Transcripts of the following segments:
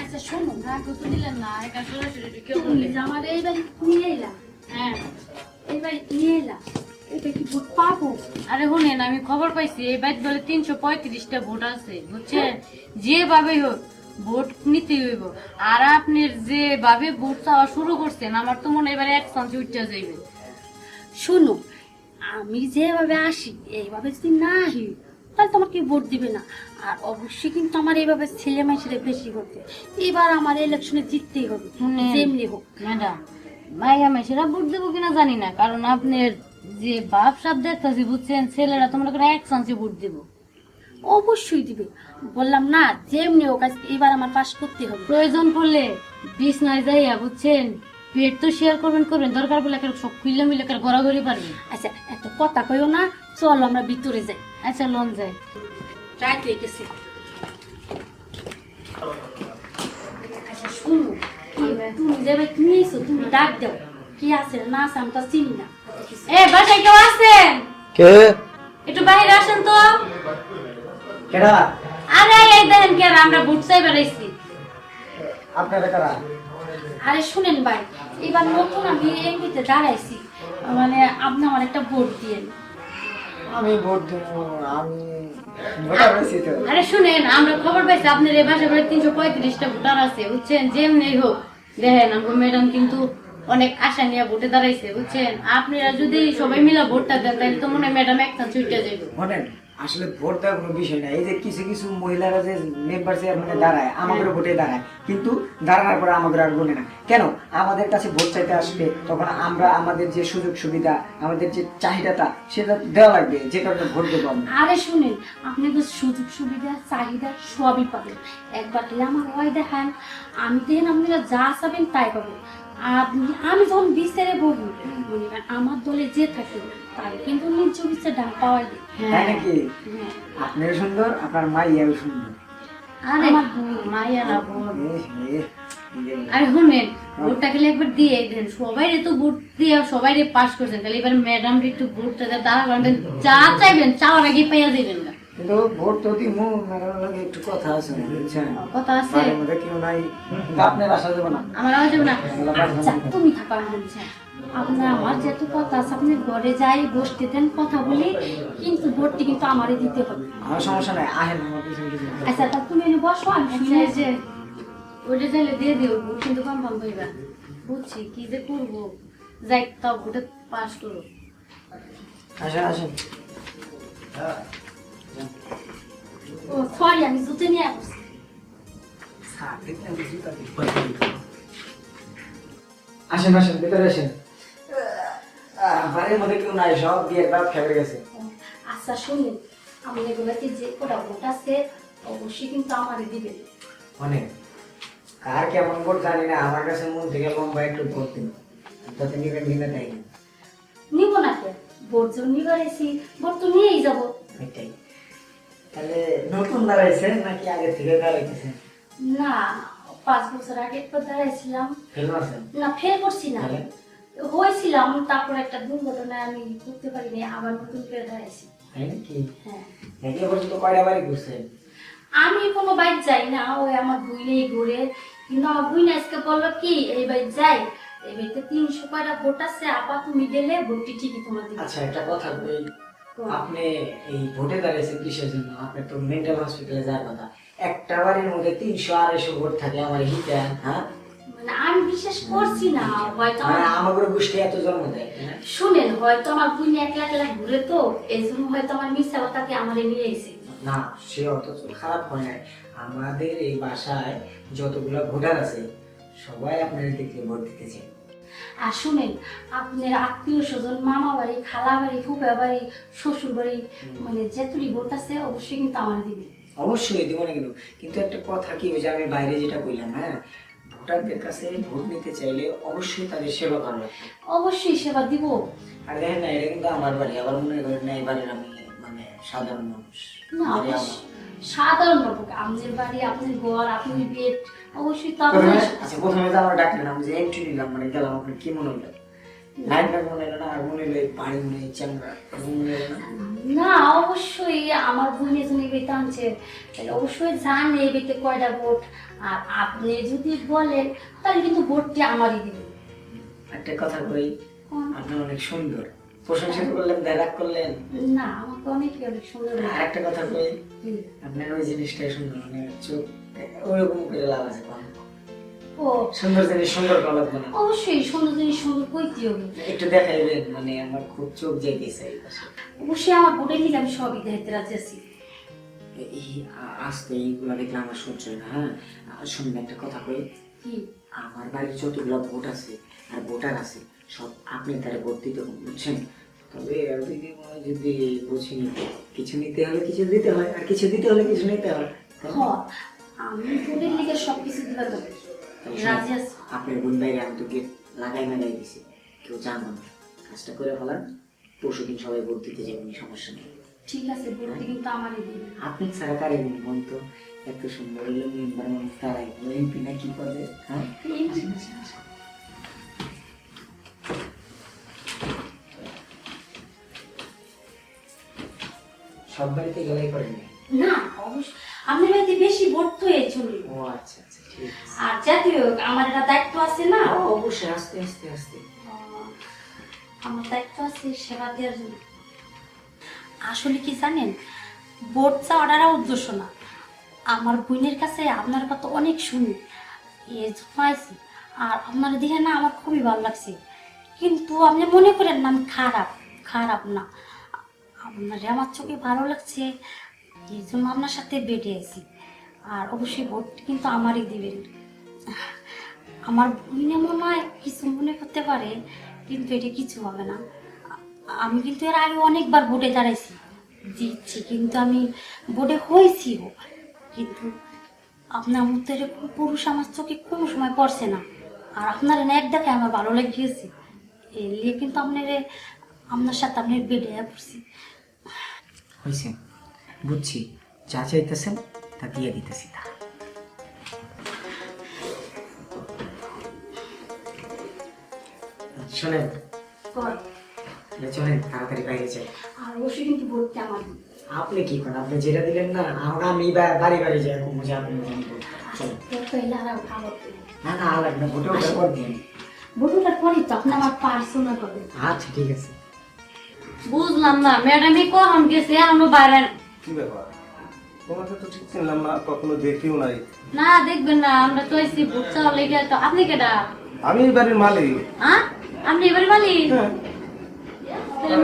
আচ্ছা শোনো না কত দিলেন না একা সরাসরি ঢুকে বললে আমার এই বাড়ি নিয়ে এলা। হ্যাঁ। এই বাড়ি নিয়ে এলা। এটা কি ভোট পাবো আরে শুনেন আমি খবর পাইছি এই বাইত বলে তিনশো পঁয়ত্রিশটা ভোট আছে বুঝছেন যেভাবে হোক ভোট নিতে হইব। আর আপনি যেভাবে ভোট চাওয়া শুরু করছেন আমার তো মনে হয় এবারে এক চান্সে উঠতে যাইবে। শোনো আমি যেভাবে আসি এইভাবে যদি না আসি তাহলে তোমার কি ভোট দিবে না। আর অবশ্যই কিন্তু আমার এইভাবে ছেলে মেয়েছেলে বেশি করতে এবার আমার ইলেকশনে জিততেই হবে। যেমনি হোক। ম্যাডাম মাইয়া মেসেরা ভোট দেবো কিনা জানি না কারণ আপনার যে বাপ সাপ দেখতেছি বুঝছেন? ছেলেরা তোমরা এক চান্সে ভোট দেবো। অবশ্যই দিবে। বললাম না যেমনি হোক আজকে এবার আমার পাস করতে হবে। প্রয়োজন পড়লে বিষ নাই যাইয়া বুঝছেন? পেট তো শেয়ার করবেন করবেন। দরকার পড়লে একেবারে সব খুললে মিলে একেবারে ঘোরাঘুরি পারবেন আচ্ছা এত কথা কইও না চলো আমরা ভিতরে যাই। আচ্ছা লোন রাইট হয়ে গেছে আচ্ছা শুনো তুমি যাবে তুমি এসো তুমি ডাক দাও। কি আছে না আছে আমি তো চিনি না। এ বাসায় কেউ আছেন? কে? একটু বাইরে আসেন তো। কেডা? আরে এই দেখেন কে আমরা ভোট চাই বেড়াইছি আপনারা কারা? আরে শুনেন ভাই এবার নতুন আমি এমনিতে দাঁড়াইছি। মানে আপনি আমার একটা ভোট দিয়েন। আমি ভোট দেব আমি আরে শুনেন আমরা খবর পাইছি আপনার এই বাসায় করে তিনশো পঁয়ত্রিশটা ভোটার আছে বুঝছেন? যেমনি হোক দেখেন আমার ম্যাডাম কিন্তু অনেক আশা নিয়ে ভোটে দাঁড়াইছে বুঝছেন? আপনারা যদি সবাই মিলে ভোটটা দেন তাহলে তো মনে হয় ম্যাডাম একটা ছুটে যাবে আসলে ভোট দেওয়ার কোনো বিষয় না। এই যে কিছু কিছু মহিলারা যে মেম্বার চেয়ারম্যানে দাঁড়ায়, আমাদের ভোটে দাঁড়ায়, কিন্তু দাঁড়ানোর পরে আমাদের আর বলে না। কেন? আমাদের কাছে ভোট চাইতে আসবে তখন আমরা আমাদের যে সুযোগ সুবিধা, আমাদের যে চাহিদাটা, সেটা দেওয়া লাগবে, যে কারণে ভোট দেবো আরে শুনেন, আপনি তো সুযোগ সুবিধা, চাহিদা সবই পাবেন। একবার দিলে আমার হয় দেখান, আমি দেখেন আপনারা যা চাবেন তাই পাবেন। আমি যখন বিচারে বলি মনে করেন আমার দলে যে থাকে তার কিন্তু নিজ বিচার ডাক পাওয়াই যায় তাই নাকি হ্যাঁ আপনিও সুন্দর আপনার মাইয়াও সুন্দর। আরে আমার মাইয়া না বোন আরে শুনেন ভোটটা খেলে একবার দিয়ে দেন। সবাই তো ভোট দিয়ে সবাই পাস করছেন। তাহলে এবার ম্যাডাম একটু ভোটটা দেন তারা যা চাইবেন চাওয়ার আগে পাইয়া দিবেন না। কিন্তু ভোট তো দিমু ম্যাডামের লগে একটু কথা আছে বুঝছেন? কথা আছে? মধ্যে কেউ নাই আপনার আসা যাবে না? আমার আওয়াজ হবে না? আচ্ছা তুমি থাকা বলছেন আপনার আমার যেহেতু কথা আছে আপনি ঘরে যাই বসতে দেন কথা বলি কিন্তু ভোটটি কিন্তু আমারই দিতে হবে। আমার সমস্যা নাই আহেন আমার আচ্ছা তা তুমি এনে বসো আমি আচ্ছা শুনে যে ওইটা চাইলে দিয়ে দিও কিন্তু কনফার্ম হইবা বুঝছি কি যে করব? যাই তাও ভোটে পাস করো। আসেন আসেন। ও সরি আমি জুতে নিয়ে আসছি। আসেন আসেন ভিতরে আসেন। আহ, বাড়ির মধ্যে কেউ নাই সব বিয়ের বাপ খেয়ে গেছে। আচ্ছা শুনুন আমি এগুলোকে যে কটা ভোট আছে অবশ্যই কিন্তু অনেক কার কেমন ভোট জানি না আমার কাছে মন থেকে লম্বা একটু ভোট দিন। তাতে নিবেন কিনা তাই নিব না কে? ভোট নিবার এসি ভোট তো নিয়েই যাব। এটাই। তাহলে নতুন দাঁড়াইছেন নাকি আগে থেকে দাঁড়াইতেছেন? না পাঁচ বছর আগে একবার দাঁড়াইছিলাম। ফেল না ফেল করছি না। হয়েছিলাম তারপর একটা দুর্ঘটনায় আমি করতে পারিনি আবার নতুন করে দাঁড়াইছি। হ্যাঁ। আমি কোনো বাইক যাই না ওই আমার বুইনেই ঘুরে। কিন্তু আমার বুইনে আজকে বলল কি এই বাইক যাই এই বাড়িতে তিনশো কয়টা ভোট আছে আপা তুমি গেলে ভোটটি ঠিকই তোমার আচ্ছা একটা কথা আপনি এই ভোটে দাঁড়িয়েছেন কিসের জন্য? আপনি তো মেন্টাল হসপিটালে যাওয়ার কথা। একটা বাড়ির মধ্যে তিনশো আড়াইশো ভোট থাকে আমার হিতে হ্যাঁ? মানে আমি বিশ্বাস করছি না হয়তো মানে আমার আমাদের গোষ্ঠী এত জন্ম দেয় হ্যাঁ? শুনেন হয়তো আমার বুইনে একলা একলা ঘুরে তো এই জন্য হয়তো আমার মিথ্যা কথাকে আমার নিয়ে না সে অত খারাপ হয় নাই। আমাদের এই বাসায় যতগুলো ভোটার আছে সবাই আপনার দিকে ভোট দিতে চায় আর শুনেন আপনার আত্মীয় স্বজন মামা বাড়ি খালা বাড়ি ফুপা বাড়ি শ্বশুর বাড়ি মানে যেতুরি ভোট আছে অবশ্যই কিন্তু আমার দিবে অবশ্যই দিব না কিন্তু। কিন্তু একটা কথা কি ওই যে আমি বাইরে যেটা বললাম হ্যাঁ? ভোটারদের কাছে ভোট নিতে চাইলে অবশ্যই তাদের সেবা করা লাগবে। অবশ্যই সেবা দিব। আর দেখেন না এটা কিন্তু আমার বাড়ি আবার মনে করেন না এই বাড়ির আমি মানে সাধারণ মানুষ। না বাড়ি অবশ্য- আমার। সাধারণ লোক আপনার বাড়ি আপনার ঘর আপনার বেড অবশ্যই তো আপনার আচ্ছা প্রথমে তো আমার ডাকলেন আমি যে এন্ট্রি নিলাম মানে গেলাম আপনার কি মনে হলো? লাইন ব্যাগ মনে হলো না আর মনে হলো পানি মনে চ্যাংরা হলো না? অবশ্যই আমার বোন এজন এই বেতে তাহলে অবশ্যই জানে এই বেতে কয়টা ভোট আর আপনি যদি বলেন তাহলে কিন্তু ভোটটি আমারই দিবেন একটা কথা কই? আপনি অনেক সুন্দর। প্রশংসা করলেন দেখাক করলেন? না অনেক অনেক সুন্দর আর একটা কথা কই? আপনার ওই জিনিসটাই সুন্দর মানে চোখ ওরকম করে লাভ আছে কম। ও। সুন্দর জিনিস সুন্দর কলক না অবশ্যই সুন্দর জিনিস সুন্দর কইতে হবে। একটু দেখাইবেন মানে আমার খুব চোখ যাইতেছে এই অবশ্যই আমার ভোটের লিগে সবই রাজি আছি। এই আস্তে এইগুলা দেখলে আমার সহ্য হয় না হ্যাঁ? একটা কথা কই? আমার বাড়ির যতগুলো ভোট আছে আর ভোটার আছে সব আপনি তারা ভোট দিতে বুঝছেন তবে মনে যদি বুঝিনি কিছু নিতে হলে কিছু দিতে হয় আর কিছু দিতে হলে কিছু নিতে হয়। আমি ভোটের লিগে সব কিছু পারব তাই রাজি আছি? আপনার বোন বাইরে আমি তোকে লাগাই লাগাই দিছি। কেউ জানব না। কাজটা করে ফেলান। পরশু দিন সবাই ভোট দিতে যাবেন সমস্যা নেই। ঠিক আছে ভোটটি কিন্তু আমারই দিবেন আপনি ছাড়া কারে দিন বলুন তো? এত সুন্দর হলো মেম্বার মানুষ তারাই। এমপি না কি করে হ্যাঁ? সব বাড়িতে গেলাই করেন না? অবশ্যই বাড়িতে বেশি চলবে ও আচ্ছা আচ্ছা ঠিক আর জাতীয় আমার একটা দায়িত্ব আছে না? ও, অবশ্যই আস্তে আস্তে আস্তে। আমার দায়িত্ব আছে সেবা দেওয়ার জন্য। আসলে কি জানেন ভোট চাওয়াটা উদ্দেশ্য না। আমার বোনের কাছে আপনার কথা অনেক শুনি আর আপনার দেখে না আমার খুবই ভালো লাগছে। কিন্তু আপনি মনে করেন না আমি খারাপ খারাপ না। আপনার আমার চোখে ভালো লাগছে। এই জন্য আপনার সাথে বেটে আছি আর অবশ্যই ভোট কিন্তু আমারই দিবেন। আমার বোনে মনে হয় কিছু মনে করতে পারে, কিন্তু এটা কিছু হবে না। আমি কিন্তু এর আগে অনেকবার ভোটে দাঁড়াইছি দিচ্ছি কিন্তু আমি ভোটে হয়েছিও কিন্তু আপনার মধ্যে এরকম পুরুষ আমার চোখে কোনো সময় পড়ছে না। আর আপনার না এক দেখে আমার ভালো লেগে গেছে নিয়ে কিন্তু আপনার আপনার সাথে আপনার বেডে পড়ছি। হয়েছে বুঝছি যা চাইতেছেন তা দিয়ে দিতেছি তা। শোনেন চলেন তাড়াতাড়ি বাইরে যাই। আর অবশ্যই কিন্তু ভোটটা আমার আপনি কি করেন? আপনি যেটা দিলেন না আমাকে আমি বাড়ি বাড়ি যাই এখন বুঝে আপনি না না ওঠার পর দিন। ভোটটার পরই তো আপনি আমার পার্সোনাল করবেন আচ্ছা ঠিক আছে। বুঝলাম না। ম্যাডামই কখন গেছে? এখনও বাইরে কি ব্যাপার? তোমাকে তো ঠিক চিনলাম না কখনো দেখিও নাই। না দেখবেন না আমরা তো এসি ভোট চাওয়া লেগে। তো আপনি কেডা? আমি এই বাড়ির মালিক। হ্যাঁ? আপনি এবার মালিক? হ্যাঁ।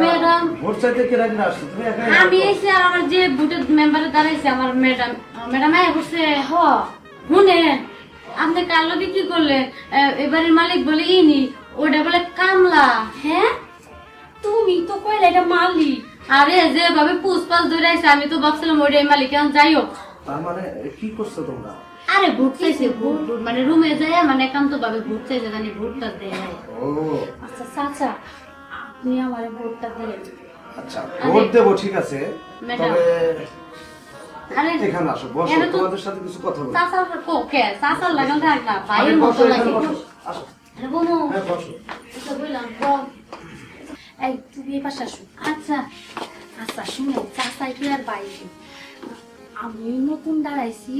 ম্যাডাম ভোট চাইতে কে রাখি আসছো? তুমি একাই আমি এসে আমার যে বুটের মেম্বারে দাঁড়াইছে আমার ম্যাডাম ম্যাডাম আয় বসে হ শুনে আপনি কার লগে কি করলেন? এবারের মালিক বলে ইনি ওটা বলে কামলা। হ্যাঁ? তুমি তো কইলে এটা মালিক। আরে যেভাবে পুষ্পাস ধরে আছে আমি তো ভাবছিলাম ওইটাই মালিক। এখন যাই হোক। তার মানে কি করছ তোমরা? আরে ভোট চাইছে ভোট ভোট মানে রুমে যায় মানে একান্ত ভাবে ভোট চাইছে জানি ভোটটা দেয়। ও। আচ্ছা চাচা আপনি আমার ভোটটা দিলেন আচ্ছা ভোট দেবো ঠিক আছে। তবে আরে এখানে আসো বসো। তোমাদের সাথে কিছু কথা চাচার লাগান থাক না ভাইয়ের মতো লাগে। আসো। আরে হ্যাঁ বসো। বললাম। এই তুমি পাশে আচ্ছা আচ্ছা শুনো কি আর বাইরে আমি নতুন দাঁড়াইছি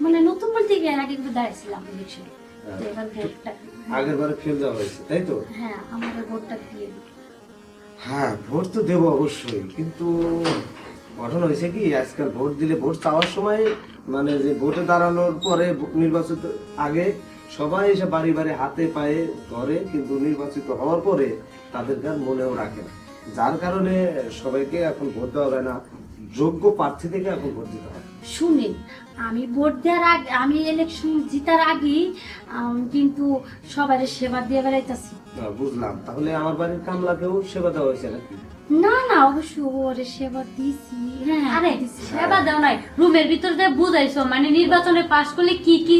মানে নতুন বলতে গিয়ে এর আগে কিন্তু দাঁড়াইছিলাম ইলেকশনে তো এবার ভোটটা আগের বারে ফেল দেওয়া হয়েছে তাই তো হ্যাঁ আমাদের ভোটটা দিয়ে দিন হ্যাঁ ভোট তো দেবো অবশ্যই কিন্তু গঠন হয়েছে কি আজকাল ভোট দিলে ভোট চাওয়ার সময় মানে যে ভোটে দাঁড়ানোর পরে নির্বাচিত আগে সবাই এসে বাড়ি বাড়ি হাতে পায়ে ধরে কিন্তু নির্বাচিত হওয়ার পরে তাদেরকে আর মনেও রাখে না। যার কারণে সবাইকে এখন ভোট দেওয়া হয় না যোগ্য প্রার্থী থেকে এখন ভোট দিতে হয়। শুনেন আমি ভোট দেওয়ার আগে আমি ইলেকশন জিতার আগেই কিন্তু সবার সেবা দিয়ে বেড়াইতেছি। বুঝলাম। তাহলে আমার বাড়ির কামলাকেও সেবা দেওয়া হয়েছে নাকি? না না অবশ্য ওরে সেবা দিছি। হ্যাঁ আরে সেবা দাও নাই। রুমের ভিতর যে বুঝাইছো মানে নির্বাচনে পাশ করলে কি কি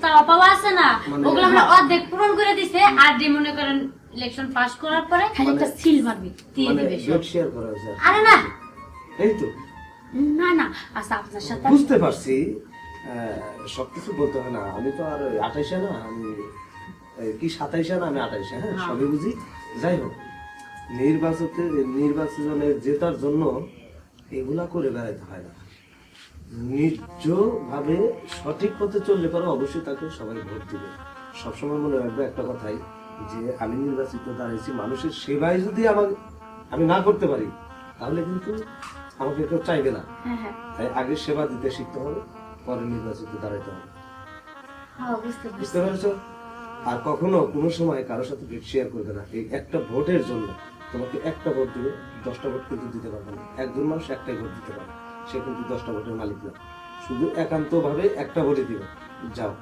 চাওয়া পাওয়া আছে না? মানে- ওগুলো আমরা অর্ধেক পূরণ করে দিছে আর যে মনে করেন ইলেকশন পাস করার পরে খালি একটা সিল মারবি দিয়ে মানে দিবে ভোট শেয়ার করা হয়েছে। আর না! এই তো। না না আচ্ছা আপনার সাথে বুঝতে পারছি সবকিছু বলতে হয় না। আমি তো আর আঠাইশে না আমি কি সাতাইশে না আমি আঠাইশে হ্যাঁ হ্যাঁ। সবই বুঝি। যাই হোক নির্বাচনে নির্বাচনে জেতার জন্য এগুলা করে বেড়াইতে হয় না। নিজভাবে সঠিক পথে চললে পরে অবশ্যই তাকে সবাই ভোট দিবে। সবসময় মনে রাখবে একটা কথাই যে আমি নির্বাচিত দাঁড়িয়েছি মানুষের সেবায় যদি আমাকে আমি না করতে পারি তাহলে কিন্তু আমাকে কেউ চাইবে না। হ্যাঁ হ্যাঁ। তাই আগে সেবা দিতে শিখতে হবে পরে নির্বাচিত দাঁড়াইতে হবে। হ্যাঁ বুঝতে পারছি। আর কখনো কোনো সময় কারোর সাথে ভোট শেয়ার করবে না। এই একটা ভোটের জন্য তোমাকে একটা ভোট দিবে দশটা ভোট কিন্তু দিতে পারবে না। একজন মানুষ একটাই ভোট দিতে পারে সে কিন্তু দশটা ভোটের মালিক না। শুধু একান্ত ভাবে একটা ভোটে দিবে। যাও।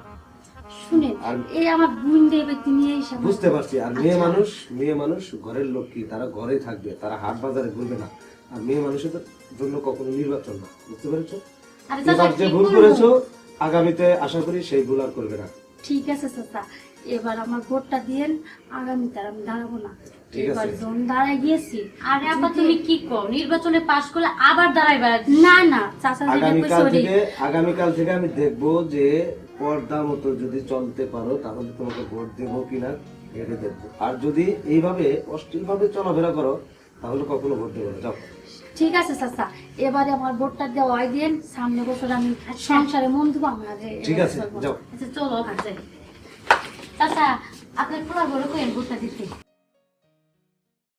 শুনেন এই আমার বোন দিয়ে ব্যক্তি নিয়ে বুঝতে পারছি। আর মেয়ে আচ্ছা। মানুষ মেয়ে মানুষ ঘরের লক্ষ্মী তারা ঘরে থাকবে তারা হাট বাজারে ঘুরবে না। আর মেয়ে মানুষের জন্য কখনো নির্বাচন না। বুঝতে পেরেছ? এবার যে ভুল করেছ আগামীতে আশা করি সেই ভুল আর করবে না। ঠিক আছে চাচা এবার আমার ভোটটা দিয়েন আগামীতে আর আমি দাঁড়াবো না। ঠিক এবার আছে। দাঁড়ায় গিয়েছি। আরে আপা তুমি কি কও? নির্বাচনে পাশ করলে আবার দাঁড়াইবা? না না চাচা। থেকে আগামীকাল থেকে আমি দেখব যে পর্দা মতো যদি চলতে পারো তাহলে তোমাকে ভোট দেবো কিনা ভেবে দেখব আর যদি এইভাবে অশ্লীল ভাবে চলাফেরা করো তাহলে কখনো ভোট দেবো না। যাও। ঠিক আছে চাচা এবারে আমার ভোটটা দেওয়াই দিন। সামনে বছর আমি সংসারে মন দেবো আমাকে ঠিক আছে যাও। আচ্ছা চলো যাই চাচা আপনার পুরো বড় কোয়েন ভোটটা দিতে?